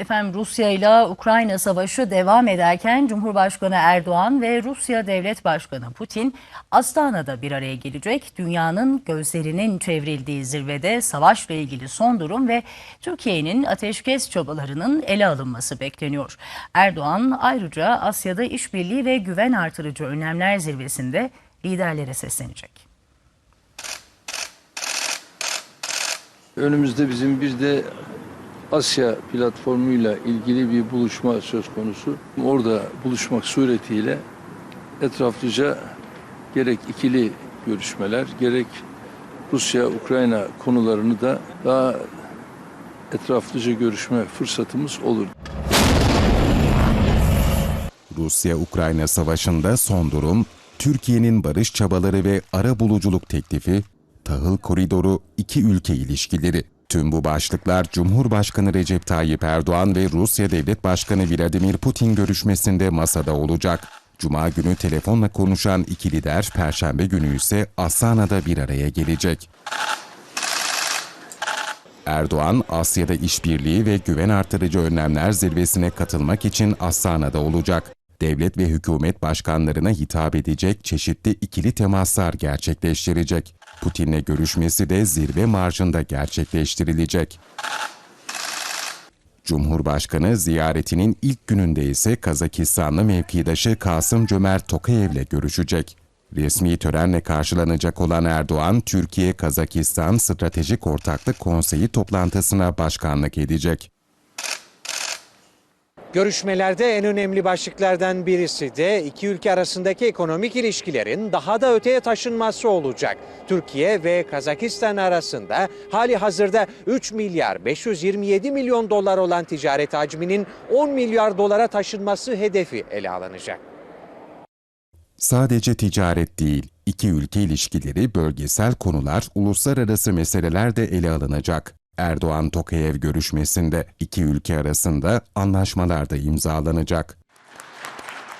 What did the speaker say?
Efendim Rusya ile Ukrayna savaşı devam ederken Cumhurbaşkanı Erdoğan ve Rusya Devlet Başkanı Putin Astana'da bir araya gelecek. Dünyanın gözlerinin çevrildiği zirvede savaşla ilgili son durum ve Türkiye'nin ateşkes çabalarının ele alınması bekleniyor. Erdoğan ayrıca Asya'da işbirliği ve güven artırıcı önlemler zirvesinde liderlere seslenecek. Önümüzde bizim bir de Asya platformuyla ilgili bir buluşma söz konusu. Orada buluşmak suretiyle etraflıca gerek ikili görüşmeler gerek Rusya-Ukrayna konularını da daha etraflıca görüşme fırsatımız olur. Rusya-Ukrayna savaşında son durum, Türkiye'nin barış çabaları ve ara buluculuk teklifi, tahıl koridoru, iki ülke ilişkileri. Tüm bu başlıklar Cumhurbaşkanı Recep Tayyip Erdoğan ve Rusya Devlet Başkanı Vladimir Putin görüşmesinde masada olacak. Cuma günü telefonla konuşan iki lider, Perşembe günü ise Astana'da bir araya gelecek. Erdoğan, Asya'da işbirliği ve güven artırıcı önlemler zirvesine katılmak için Astana'da olacak. Devlet ve hükümet başkanlarına hitap edecek çeşitli ikili temaslar gerçekleştirecek. Putin'le görüşmesi de zirve marjında gerçekleştirilecek. Cumhurbaşkanı ziyaretinin ilk gününde ise Kazakistanlı mevkidaşı Kasım Cömert Tokayev'le görüşecek. Resmi törenle karşılanacak olan Erdoğan, Türkiye-Kazakistan Stratejik Ortaklık Konseyi toplantısına başkanlık edecek. Görüşmelerde en önemli başlıklardan birisi de iki ülke arasındaki ekonomik ilişkilerin daha da öteye taşınması olacak. Türkiye ve Kazakistan arasında hali hazırda 3 milyar 527 milyon dolar olan ticaret hacminin 10 milyar dolara taşınması hedefi ele alınacak. Sadece ticaret değil, iki ülke ilişkileri, bölgesel konular, uluslararası meseleler de ele alınacak. Erdoğan-Tokayev görüşmesinde iki ülke arasında anlaşmalar da imzalanacak.